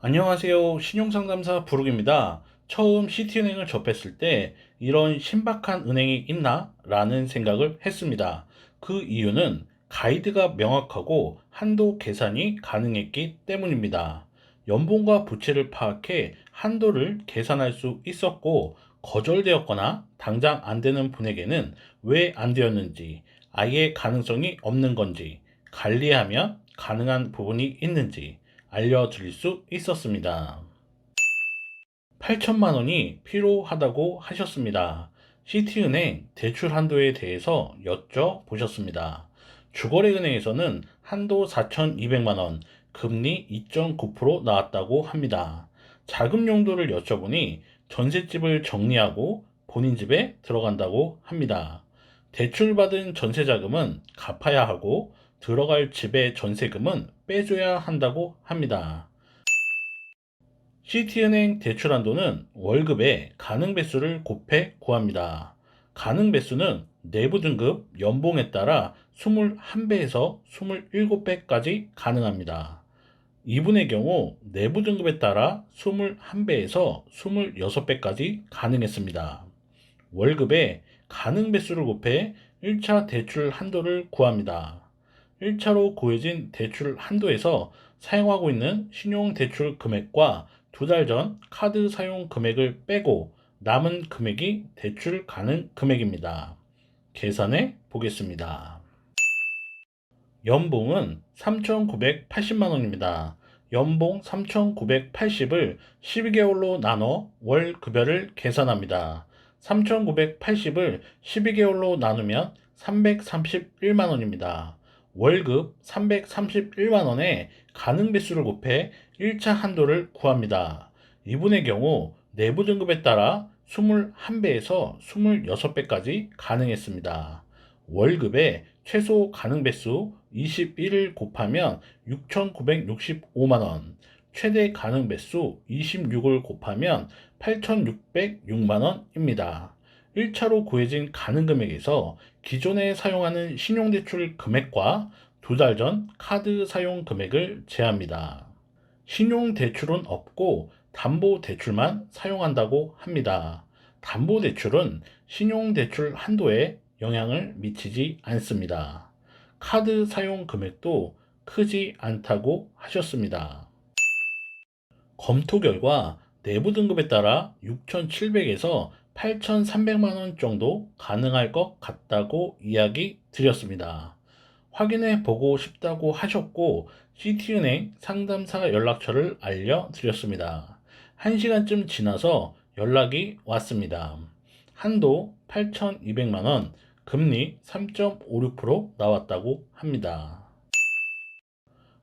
안녕하세요. 신용상담사 부록입니다. 처음 시티은행을 접했을 때 이런 신박한 은행이 있나? 라는 생각을 했습니다. 그 이유는 가이드가 명확하고 한도 계산이 가능했기 때문입니다. 연봉과 부채를 파악해 한도를 계산할 수 있었고 거절되었거나 당장 안 되는 분에게는 왜 안 되었는지, 아예 가능성이 없는 건지, 관리하면 가능한 부분이 있는지, 알려드릴 수 있었습니다. 8천만 원이 필요하다고 하셨습니다. 시티은행 대출 한도에 대해서 여쭤보셨습니다. 주거래은행에서는 한도 4,200만 원, 금리 2.9% 나왔다고 합니다. 자금 용도를 여쭤보니 전셋집을 정리하고 본인 집에 들어간다고 합니다. 대출받은 전세 자금은 갚아야 하고 들어갈 집의 전세금은 빼줘야 한다고 합니다. 시티은행 대출 한도는 월급의 가능 배수를 곱해 구합니다. 가능 배수는 내부 등급 연봉에 따라 21배에서 27배까지 가능합니다. 이분의 경우 내부 등급에 따라 21배에서 26배까지 가능했습니다. 월급의 가능 배수를 곱해 1차 대출 한도를 구합니다. 1차로 구해진 대출 한도에서 사용하고 있는 신용 대출 금액과 두 달 전 카드 사용 금액을 빼고 남은 금액이 대출 가능 금액입니다. 계산해 보겠습니다. 연봉은 3,980만 원입니다. 연봉 3,980을 12개월로 나눠 월 급여를 계산합니다. 3,980을 12개월로 나누면 331만 원입니다. 월급 331만 원에 가능 배수를 곱해 1차 한도를 구합니다. 이분의 경우 내부 등급에 따라 21배에서 26배까지 가능했습니다. 월급의 최소 가능 배수 21을 곱하면 6,965만 원, 최대 가능 배수 26을 곱하면 8,606만 원입니다. 1차로 구해진 가능 금액에서 기존에 사용하는 신용대출 금액과 두 달 전 카드 사용 금액을 제합니다. 신용대출은 없고 담보대출만 사용한다고 합니다. 담보대출은 신용대출 한도에 영향을 미치지 않습니다. 카드 사용 금액도 크지 않다고 하셨습니다. 검토 결과 내부 등급에 따라 6,700에서 8,300만 원 정도 가능할 것 같다고 이야기 드렸습니다. 확인해 보고 싶다고 하셨고 시티은행 상담사 연락처를 알려드렸습니다. 1시간쯤 지나서 연락이 왔습니다. 한도 8,200만 원, 금리 3.56% 나왔다고 합니다.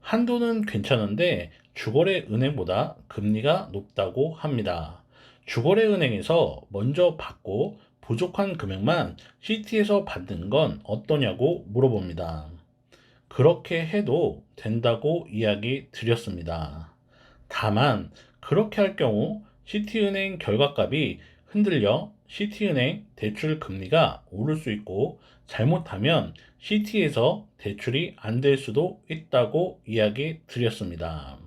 한도는 괜찮은데 주거래 은행보다 금리가 높다고 합니다. 주거래 은행에서 먼저 받고 부족한 금액만 시티에서 받는 건 어떠냐고 물어봅니다. 그렇게 해도 된다고 이야기 드렸습니다. 다만 그렇게 할 경우 시티은행 결과값이 흔들려 시티은행 대출 금리가 오를 수 있고 잘못하면 시티에서 대출이 안 될 수도 있다고 이야기 드렸습니다.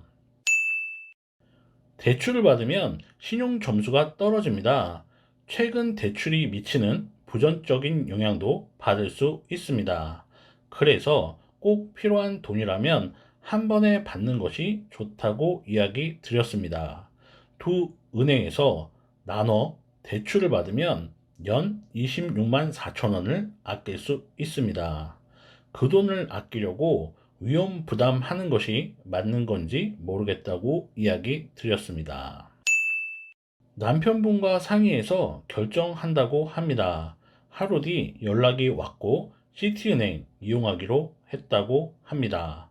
대출을 받으면 신용 점수가 떨어집니다. 최근 대출이 미치는 부정적인 영향도 받을 수 있습니다. 그래서 꼭 필요한 돈이라면 한 번에 받는 것이 좋다고 이야기 드렸습니다. 두 은행에서 나눠 대출을 받으면 연 26만 4천 원을 아낄 수 있습니다. 그 돈을 아끼려고 위험 부담하는 것이 맞는 건지 모르겠다고 이야기 드렸습니다. 남편분과 상의해서 결정한다고 합니다. 하루 뒤 연락이 왔고 시티은행 이용하기로 했다고 합니다.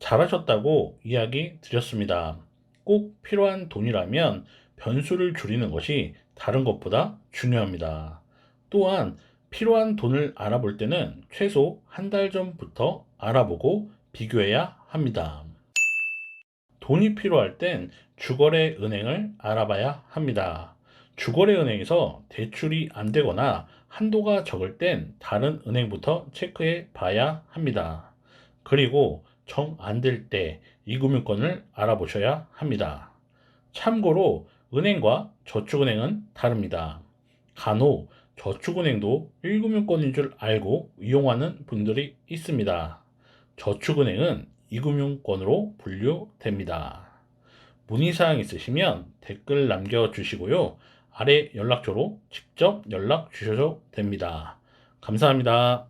잘하셨다고 이야기 드렸습니다. 꼭 필요한 돈이라면 변수를 줄이는 것이 다른 것보다 중요합니다. 또한 필요한 돈을 알아볼 때는 최소 한 달 전부터 알아보고 비교해야 합니다. 돈이 필요할 땐 주거래 은행을 알아봐야 합니다. 주거래 은행에서 대출이 안 되거나 한도가 적을 땐 다른 은행부터 체크해 봐야 합니다. 그리고 정 안 될 때 이금융권을 알아보셔야 합니다. 참고로 은행과 저축은행은 다릅니다. 간혹 저축은행도 1금융권인 줄 알고 이용하는 분들이 있습니다. 저축은행은 2금융권으로 분류됩니다. 문의사항 있으시면 댓글 남겨주시고요. 아래 연락처로 직접 연락 주셔도 됩니다. 감사합니다.